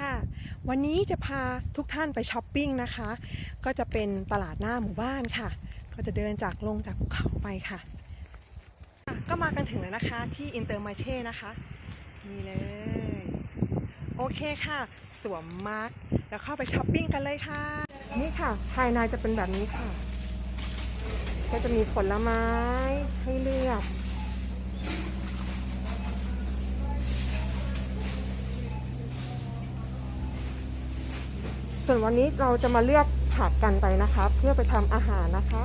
ค่ะวันนี้จะพาทุกท่านไปช้อปปิ้งนะคะ ก็จะเป็นตลาดหน้าหมู่บ้านค่ะ ก็จะเดินจากลงจากภูเขาไปค่ะอะ ก็มากันถึงแล้วนะคะที่อินเตอร์มาเช่นะคะนี่เลย โอเคค่ะ สวมมาร์กแล้วเข้าไปช้อปปิ้งกันเลยค่ะ นี่ค่ะ ภายในจะเป็นแบบนี้ค่ะ ก็จะมีผลไม้ให้เลือก ส่วนวันนี้เราจะมาเลือกผักกันไปนะคะ เพื่อไปทำอาหารนะคะ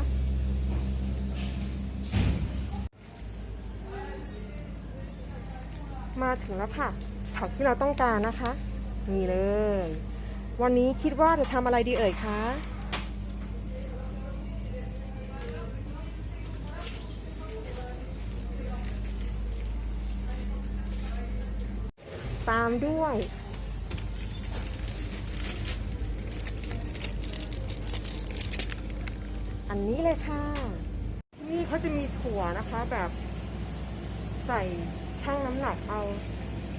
มาถึงแล้วค่ะ ผักที่เราต้องการนะคะ นี่เลย วันนี้คิดว่าจะทำอะไรดีเอ่ยคะตามด้วย อันนี้เลยค่ะ นี่เขาจะมีถั่วนะคะแบบใส่ช่างน้ำหนักเอา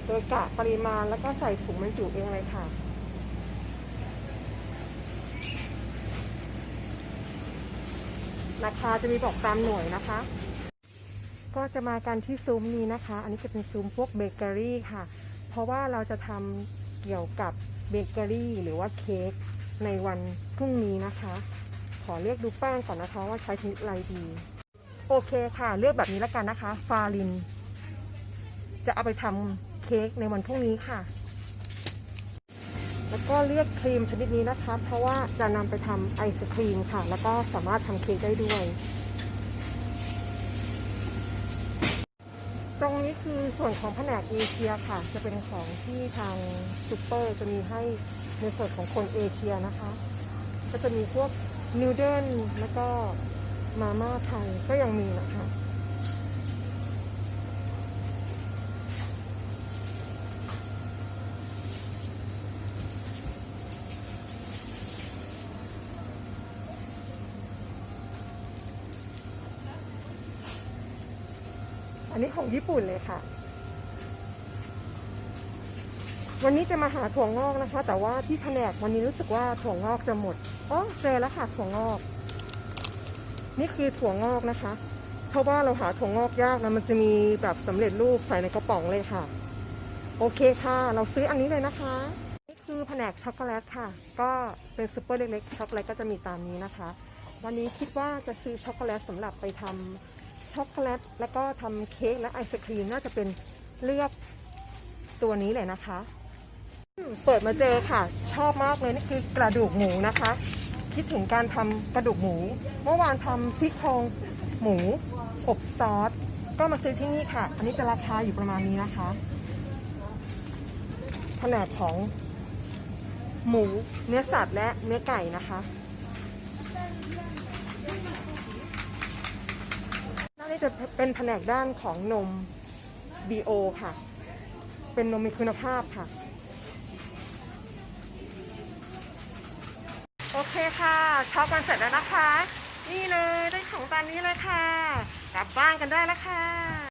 โดยกะปริมาณแล้วก็ใส่ถุงบรรจุเองเลยค่ะ ราคาจะมีบอกตามหน่วยนะคะ ก็จะมากันที่ซุ้มนี้นะคะ อันนี้จะเป็นซุ้มพวกเบเกอรี่ค่ะ เพราะว่าเราจะทำเกี่ยวกับเบเกอรี่หรือว่าเค้กในวันพรุ่งนี้นะคะ ขอเลือกดูแป้งก่อนนะคะ ว่าใช้ชนิดอะไรดี โอเคค่ะ เลือกแบบนี้แล้วกันนะคะ ฟาริน จะเอาไปทำเค้กในวันพรุ่งนี้ค่ะ แล้วก็เลือกครีมชนิดนี้นะคะ เพราะว่าจะนำไปทำไอศครีมค่ะ แล้วก็สามารถทำเค้กได้ด้วย ตรงนี้คือส่วนของแผนกเอเชียค่ะ จะเป็นของที่ทางซูเปอร์จะมีให้ในส่วนของคนเอเชียนะคะ ก็จะมีพวกนูเดิลแล้วก็มาม่าไทยก็ยังมีนะคะอันนี้ของญี่ปุ่นเลยค่ะ วันนี้จะมาหาถั่วงอกนะคะ แต่ว่าที่แผนกวันนี้รู้สึกว่าถั่วงอกจะหมดอ๋อเจอแล้วค่ะถั่วงอก นี่คือถั่วงอกนะคะเพราะว่าเราหาถั่วงอกยากนะมันจะมีแบบสำเร็จรูปใส่ในกระป๋องเลยค่ะ โอเคค่ะ เราซื้ออันนี้เลยนะคะ นี่คือแผนกช็อกโกแลตค่ะ ก็เป็นซุปเปอร์เล็กๆช็อกโกแลตก็จะมีตามนี้นะคะ วันนี้คิดว่าจะซื้อช็อกโกแลตสำหรับไปทำช็อกโกแลตแล้วก็ทำเค้กและไอศครีมน่าจะเป็นเลือกตัวนี้เลยนะคะ เปิดมาเจอค่ะ ชอบมากเลยนี่คือกระดูกหมูนะคะ คิดถึงการทำกระดูกหมู เมื่อวานทำซี่โครงหมูอบซอสก็มาซื้อที่นี่ค่ะ อันนี้จะราคาอยู่ประมาณนี้นะคะแผนกของหมูเนื้อสัตว์และเนื้อไก่นะคะด้านนี้จะเป็นแผนกด้านของนม BO ค่ะ เป็นนมมีคุณภาพค่ะ โอ เคค่ะช็อปกันเสร็จแล้วนะคะ นี่เลยได้ของตามนี้เลยค่ะ กลับบ้านกันได้แล้วค่ะ